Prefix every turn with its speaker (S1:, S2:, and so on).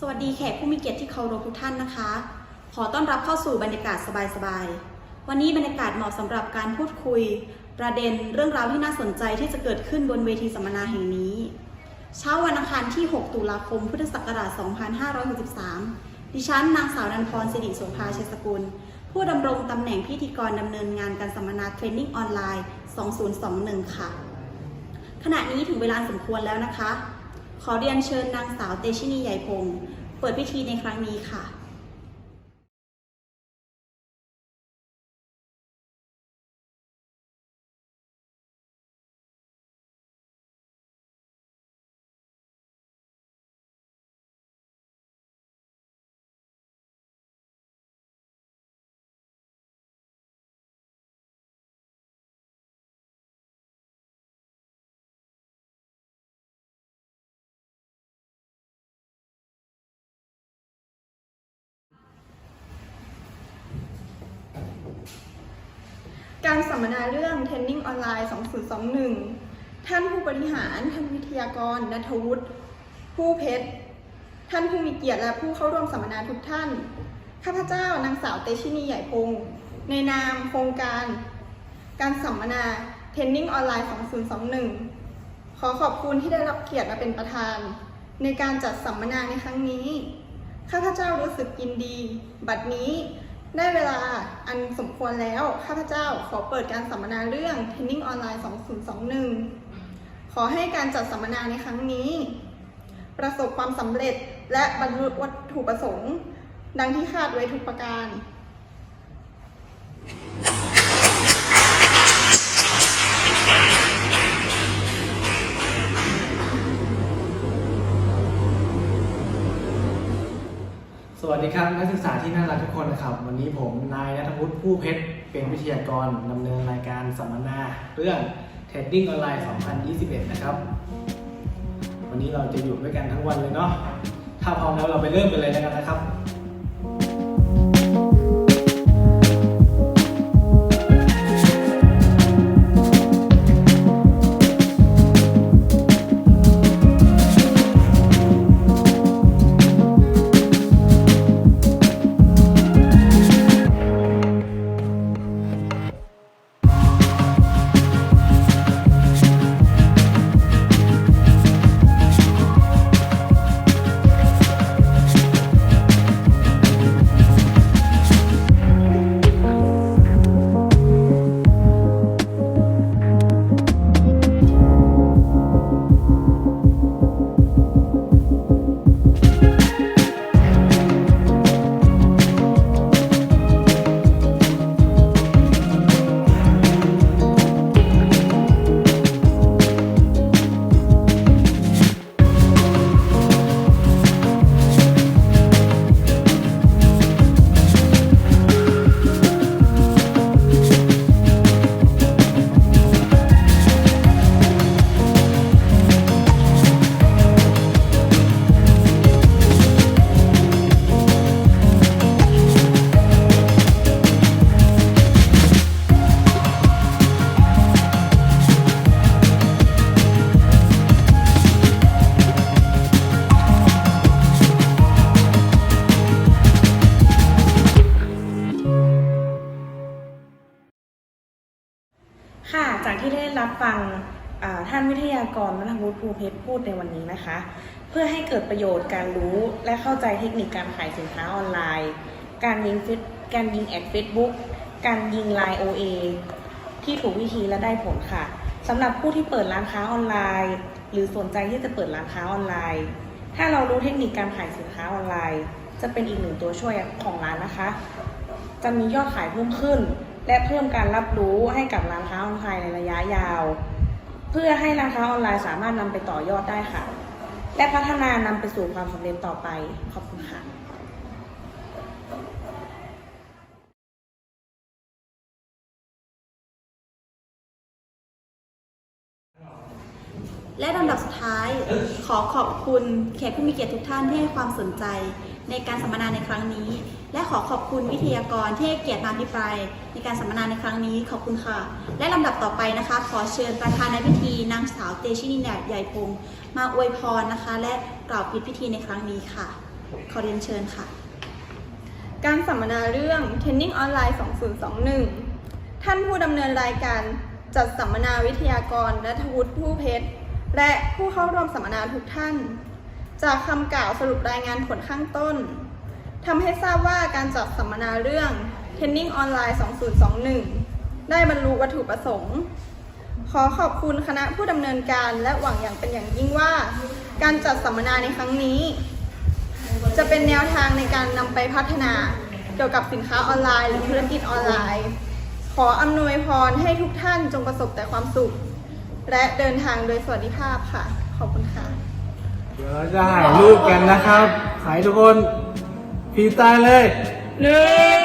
S1: สวัสดีแขกผู้มีเกียรติที่เคารพทุกท่านนะคะ ขอต้อนรับเข้าสู่บรรยากาศสบายๆ วันนี้บรรยากาศเหมาะสำหรับการพูดคุย ประเด็นเรื่องราวที่น่าสนใจที่จะเกิดขึ้นบนเวทีสัมมนาแห่งนี้ เช้าวันอังคารที่ 6 ตุลาคม พุทธศักราช 2563 ดิฉันนางสาวนันพรสิริโสภาชัยสกุล ผู้ดำรงตำแหน่งพิธีกรดำเนินงานการสัมมนาเทรนนิ่งออนไลน์ 2021 ค่ะ ขณะนี้ถึงเวลาสมควรแล้วนะคะ ขอเรียนเชิญนางสาวเตชินีใหญ่พงศ์เปิดพิธีในครั้งนี้ค่ะ
S2: การสัมมนาเรื่อง Training ออนไลน์ 2021 ท่านผู้บริหาร ท่านวิทยากรนัทวุฒิ ผู้เพชร ท่านผู้มีเกียรติและผู้เข้าร่วมสัมมนาทุกท่าน ข้าพเจ้านางสาวเตชินีใหญ่พงศ์ในนามโครงการ การสัมมนา Training ออนไลน์ 2021 ขอขอบคุณที่ได้รับเกียรติมาเป็นประธาน ในการจัดสัมมนาในครั้งนี้ ข้าพเจ้ารู้สึกยินดี บัดนี้ ได้เวลาอันสมควรแล้ว ข้าพเจ้าขอเปิดการสัมมนาเรื่อง Training ออนไลน์2021 ขอให้การจัดสัมมนาในครั้งนี้ ประสบความสำเร็จและบรรลุวัตถุประสงค์ ดังที่คาดไว้ทุกประการ
S3: ดีครับนักศึกษาที่น่ารักทุกคนนะครับ วันนี้ผมนายนัทวุฒิผู้เพชรเป็นวิทยากรดำเนินรายการสัมมนา เรื่องเทรดดิ้งออนไลน์ 2021 นะครับ วันนี้เราจะอยู่ด้วยกันทั้งวันเลยเนาะถ้าพร้อมแล้วเราไปเริ่มกันเลยแล้วกันนะครับ
S4: ฟังท่านวิทยากรนัทวุฒิภูเพชรพูดในวันนี้นะคะ เพื่อให้เกิดประโยชน์การรู้และเข้าใจเทคนิคการขายสินค้าออนไลน์ การยิงการยิงแอดเฟซบุ๊กการยิงไลน์ OA ที่ถูกวิธีและได้ผลค่ะสำหรับผู้ที่เปิดร้านค้าออนไลน์ หรือสนใจที่จะเปิดร้านค้าออนไลน์ ถ้าเรารู้เทคนิคการขายสินค้าออนไลน์ จะเป็นอีกหนึ่งตัวช่วยของร้านนะคะ จะมียอดขายเพิ่มขึ้น และเพิ่มการรับรู้ให้กับร้านค้าออนไลน์ในระยะยาว เพื่อให้ร้านค้าออนไลน์สามารถนำไปต่อยอดได้ค่ะ และพัฒนานำไปสู่ความสำเร็จต่อไป ขอบคุณค่ะ
S1: และลำดับสุดท้ายขอขอบคุณแขกผู้มีเกียรติทุกท่านที่ให้ความสนใจ ในการสัมมนาในครั้งนี้ และขอขอบคุณวิทยากรที่ให้เกียรติมาพิปรายในการสัมมนาในครั้งนี้ขอบคุณค่ะ และลำดับต่อไปนะคะ ขอเชิญประธานในพิธีนางสาวเตชินีแนใหญ่พงศ์มาอวยพรนะคะ และกล่าวปิดพิธีในครั้งนี้ค่ะ ขอเรียนเชิญค่ะ
S2: การสัมมนาเรื่อง Training ออนไลน์ 2021 ท่านผู้ดำเนินรายการจัดสัมมนาวิทยากรนัทวุฒิผู้เพชรและผู้เข้าร่วมสัมมนาทุกท่าน จากคำกล่าวสรุปรายงานผลข้างต้นทำให้ทราบว่าการจัดสัมมนาเรื่อง Training ออนไลน์2021 ได้บรรลุวัตถุประสงค์ ขอขอบคุณคณะผู้ดำเนินการและหวังอย่างเป็นอย่างยิ่งว่า การจัดสัมมนาในครั้งนี้ จะเป็นแนวทางในการนำไปพัฒนาเกี่ยวกับสินค้าออนไลน์หรือธุรกิจออนไลน์ ขออำนวยพรให้ทุกท่านจงประสบแต่ความสุข และเดินทางโดยสวัสดิภาพค่ะ ขอบคุณค่ะ
S3: เดี๋ยวเราจะถ่ายรูปกันนะครับถ่ายทุกคนพีตายเลย
S2: หนึ่ง